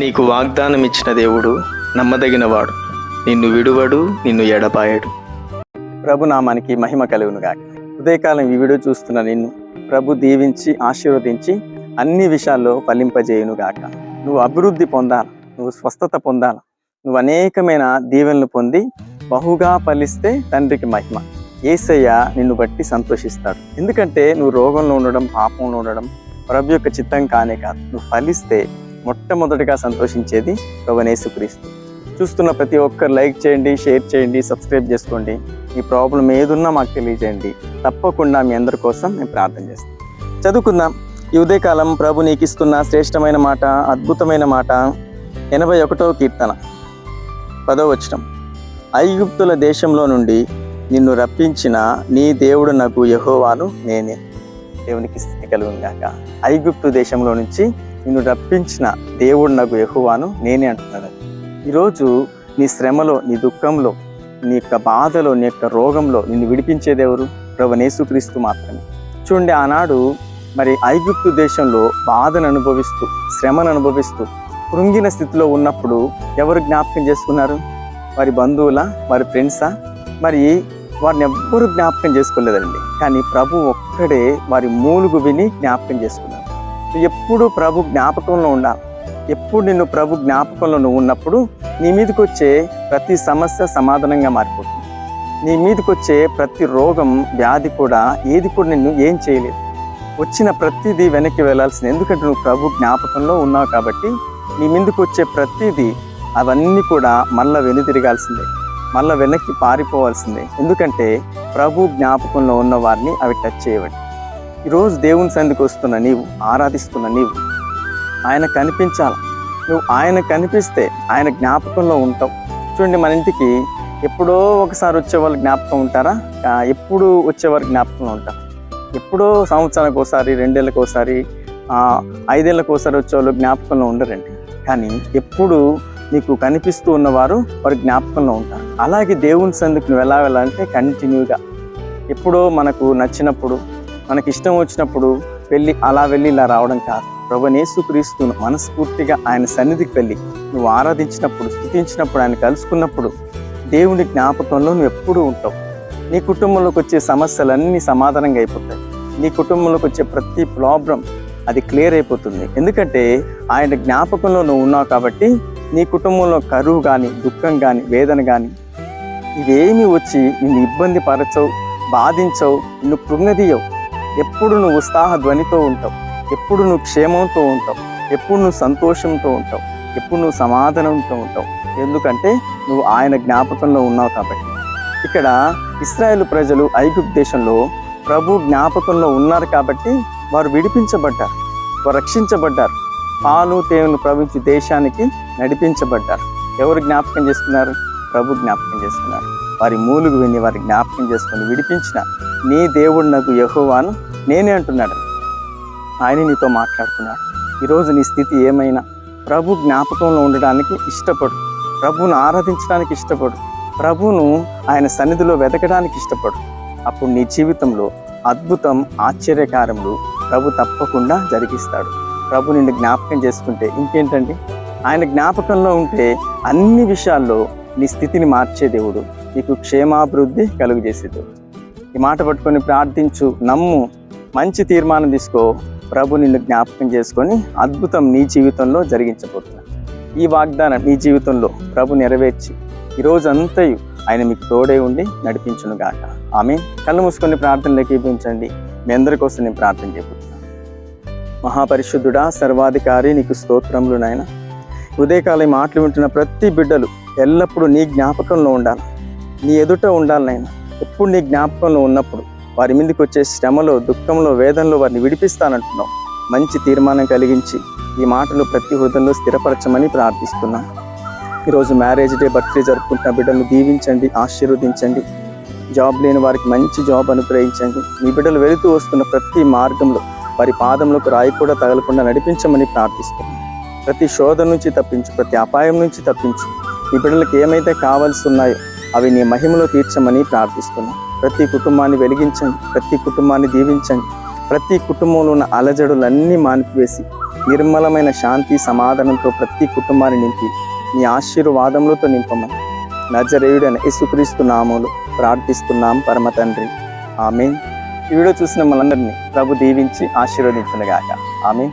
నీకు వాగ్దానం ఇచ్చిన దేవుడు నమ్మదగినవాడు. నిన్ను విడువడు నిన్ను ఎడపాయడు ప్రభు నామానికి మహిమ కలుగును గాక ఉదయకాలం ఈ వీడియో చూస్తున్న నిన్ను ప్రభు దీవించి ఆశీర్వదించి అన్ని విషయాల్లో ఫలింపజేయును గాక నువ్వు అభివృద్ధి పొందాలి నువ్వు స్వస్థత పొందాలి నువ్వు అనేకమైన దీవెనలు పొంది బహుగా ఫలిస్తే తండ్రికి మహిమ. ఏసయ్య నిన్ను బట్టి సంతోషిస్తాడు. ఎందుకంటే నువ్వు రోగంలో ఉండడం పాపంలో ఉండడం ప్రభు యొక్క చిత్తం కానే కాదు. నువ్వు ఫలిస్తే మొట్టమొదటిగా సంతోషించేది ప్రభునేసుక్రీస్తు చూస్తున్న ప్రతి ఒక్కరు లైక్ చేయండి షేర్ చేయండి సబ్స్క్రైబ్ చేసుకోండి. మీ ప్రాబ్లం ఏదున్నా మాకు తెలియజేయండి. తప్పకుండా మీ అందరి కోసం మేము ప్రార్థన చేస్తాం. చదువుకుందాం. ఈ ఉదయకాలం ప్రభు నీకు ఇస్తున్న శ్రేష్టమైన మాట అద్భుతమైన మాట ఎనభై ఒకటో కీర్తన పదో వచనం. ఐగుప్తుల దేశంలో నుండి నిన్ను రప్పించిన నీ దేవుడు నాకు యహోవాను నేనే. దేవునికి స్థితి కలుగుగాక ఐగుప్తు దేశంలో నుంచి నిన్ను రప్పించిన దేవుడు నాకు ఎహువాను నేనే అంటున్నాడు. ఈరోజు నీ శ్రమలో నీ దుఃఖంలో నీ యొక్క బాధలో నీ యొక్క రోగంలో నిన్ను విడిపించేది ఎవరు? ప్రభు యేసుక్రీస్తు మాత్రమే. చూడండి ఆనాడు మరి ఐగుప్తు దేశంలో బాధను అనుభవిస్తూ శ్రమను అనుభవిస్తూ కృంగిన స్థితిలో ఉన్నప్పుడు ఎవరు జ్ఞాపకం చేసుకున్నారు? వారి బంధువుల? వారి ఫ్రెండ్సా? మరి వారిని ఎవ్వరూ జ్ఞాపకం చేసుకోలేదండి. కానీ ప్రభు ఒక్కడే వారి మూలుగు విని జ్ఞాపకం చేసుకున్నారు. ఎప్పుడు ప్రభు జ్ఞాపకంలో ఉండాలి. ఎప్పుడు నిన్ను ప్రభు జ్ఞాపకంలో నువ్వు ఉన్నప్పుడు నీ మీదకి వచ్చే ప్రతి సమస్య సమాధానంగా మారిపోతుంది. నీ మీదకి వచ్చే ప్రతి రోగం వ్యాధి కూడా ఏది కూడా నిన్ను ఏం చేయలేదు. వచ్చిన ప్రతిదీ వెనక్కి వెళ్ళాల్సింది. ఎందుకంటే నువ్వు ప్రభు జ్ఞాపకంలో ఉన్నావు కాబట్టి నీ మీదకి వచ్చే ప్రతిదీ అవన్నీ కూడా మళ్ళా వెనుతిరగాల్సిందే మళ్ళా వెనక్కి పారిపోవాల్సిందే. ఎందుకంటే ప్రభు జ్ఞాపకంలో ఉన్న వారిని అవి టచ్ చేయవండి ఈరోజు దేవుని సందికి వస్తున్న నీవు ఆరాధిస్తున్న నీవు ఆయన కనిపించాల? నువ్వు ఆయన కనిపిస్తే ఆయన జ్ఞాపకంలో ఉంటావు. చూడండి మన ఇంటికి ఎప్పుడో ఒకసారి వచ్చేవాళ్ళు జ్ఞాపకం ఉంటారా? ఎప్పుడు వచ్చేవారు జ్ఞాపకంలో ఉంటారు? ఎప్పుడో సంవత్సరానికి ఒకసారి రెండేళ్ళకి ఒకసారి ఐదేళ్ళకి ఒకసారి వచ్చేవాళ్ళు జ్ఞాపకంలో ఉండరండి. కానీ ఎప్పుడు నీకు కనిపిస్తూ ఉన్నవారు వారు జ్ఞాపకంలో ఉంటారు. అలాగే దేవుని సందుకు నువ్వు ఎలా వెళ్ళాలంటే కంటిన్యూగా ఎప్పుడో మనకు నచ్చినప్పుడు మనకి ఇష్టం వచ్చినప్పుడు వెళ్ళి అలా వెళ్ళి ఇలా రావడం కాదు. ప్రభు యేసుక్రీస్తును మనస్ఫూర్తిగా ఆయన సన్నిధికి వెళ్ళి నువ్వు ఆరాధించినప్పుడు స్థుతించినప్పుడు ఆయన కలుసుకున్నప్పుడు దేవుని జ్ఞాపకంలో నువ్వు ఎప్పుడూ ఉంటావు. నీ కుటుంబంలోకి వచ్చే సమస్యలన్నీ సమాధానంగా అయిపోతాయి. నీ కుటుంబంలోకి వచ్చే ప్రతి ప్రాబ్లం అది క్లియర్ అయిపోతుంది. ఎందుకంటే ఆయన జ్ఞాపకంలో నువ్వు ఉన్నావు కాబట్టి నీ కుటుంబంలో కరువు కానీ దుఃఖం కానీ వేదన కానీ ఇవేమీ వచ్చి నిన్ను ఇబ్బంది పరచవు బాధించవు నిన్ను కృంగదీయవు. ఎప్పుడు నువ్వు ఉత్సాహ ధ్వనితో ఉంటావు ఎప్పుడు నువ్వు క్షేమంతో ఉంటావు ఎప్పుడు నువ్వు సంతోషంతో ఉంటావు ఎప్పుడు నువ్వు సమాధానంతో ఉంటావు. ఎందుకంటే నువ్వు ఆయన జ్ఞాపకంలో ఉన్నావు కాబట్టి. ఇక్కడ ఇస్రాయేల్ ప్రజలు ఐగుప్తు దేశంలో ప్రభు జ్ఞాపకంలో ఉన్నారు కాబట్టి వారు విడిపించబడ్డారు వారు రక్షించబడ్డారు. పాలు తేనెలు ప్రవహించి దేశానికి నడిపించబడ్డారు. ఎవరు జ్ఞాపకం చేసుకున్నారు? ప్రభు జ్ఞాపకం చేసుకున్నారు. వారి మూలుగు విని వారి జ్ఞాపకం చేసుకుని విడిపించిన నీ దేవుడు నాకు యహోవాను నేనే అంటున్నాడు ఆయన నీతో మాట్లాడుతున్నాడు ఈరోజు నీ స్థితి ఏమైనా? ప్రభు జ్ఞాపకంలో ఉండడానికి ఇష్టపడు. ప్రభును ఆరాధించడానికి ఇష్టపడు. ప్రభును ఆయన సన్నిధిలో వెతకడానికి ఇష్టపడు. అప్పుడు నీ జీవితంలో అద్భుతం ఆశ్చర్యకారములు ప్రభు తప్పకుండా జరిగిస్తాడు. ప్రభు నిన్ను జ్ఞాపకం చేసుకుంటే ఇంకేంటండి? ఆయన జ్ఞాపకంలో ఉంటే అన్ని విషయాల్లో నీ స్థితిని మార్చే దేవుడు నీకు క్షేమాభివృద్ధి కలుగజేసే దేవుడు ఈ మాట పట్టుకొని ప్రార్థించు. నమ్ము. మంచి తీర్మానం తీసుకో. ప్రభు నిన్ను జ్ఞాపకం చేసుకొని అద్భుతం నీ జీవితంలో జరిగించబోతున్నాడు ఈ వాగ్దానం నీ జీవితంలో ప్రభు నెరవేర్చి ఈరోజంతయు ఆయన మీకు తోడే ఉండి నడిపించును గాక. ఆమె కళ్ళు మూసుకొని ప్రార్థనలోకి ఇప్పించండి మీ అందరి కోసం నేను ప్రార్థన చేయబోతున్నాను మహాపరిశుద్ధుడా సర్వాధికారి నీకు స్తోత్రములు నాయన. ఉదయకాలం మాటలు వింటున్న ప్రతి బిడ్డలు ఎల్లప్పుడూ నీ జ్ఞాపకంలో ఉండాలి. నీ ఎదుట ఉండాలి నాయన. ఎప్పుడు నీ జ్ఞాపకంలో ఉన్నప్పుడు వారి మీదకి వచ్చే శ్రమలో దుఃఖంలో వేదంలో వారిని విడిపిస్తానంటున్నాం మంచి తీర్మానం కలిగించి ఈ మాటలు ప్రతి హృదయంలో స్థిరపరచమని ప్రార్థిస్తున్నాం. ఈరోజు మ్యారేజ్ డే బర్త్డే జరుపుకుంటున్న బిడ్డలను దీవించండి ఆశీర్వదించండి. జాబ్ లేని వారికి మంచి జాబ్ అనుగ్రహించండి. మీ బిడ్డలు వెళుతూ వస్తున్న ప్రతి మార్గంలో వారి పాదంలోకి రాయి కూడా తగలకుండా నడిపించమని ప్రార్థిస్తున్నాం. ప్రతి శోధ నుంచి తప్పించు ప్రతి అపాయం నుంచి తప్పించు. మీ బిడ్డలకు ఏమైతే కావాల్సి ఉన్నాయో అవి నీ మహిమలో తీర్చమని ప్రార్థిస్తున్నాం. ప్రతి కుటుంబాన్ని వెలిగించండి ప్రతి కుటుంబాన్ని దీవించండి. ప్రతి కుటుంబంలో ఉన్న అలజడులన్నీ మానిపివేసి నిర్మలమైన శాంతి సమాధానంతో ప్రతి కుటుంబాన్ని నింపి నీ ఆశీర్వాదములతో నింపమని నజరేయుడైన యేసుక్రీస్తు నామములు ప్రార్థిస్తున్నాం పరమ తండ్రి. ఆమె ఈ వీడియో చూసిన మనందరినీ ప్రభు దీవించి ఆశీర్వదించునుగాక. ఆమె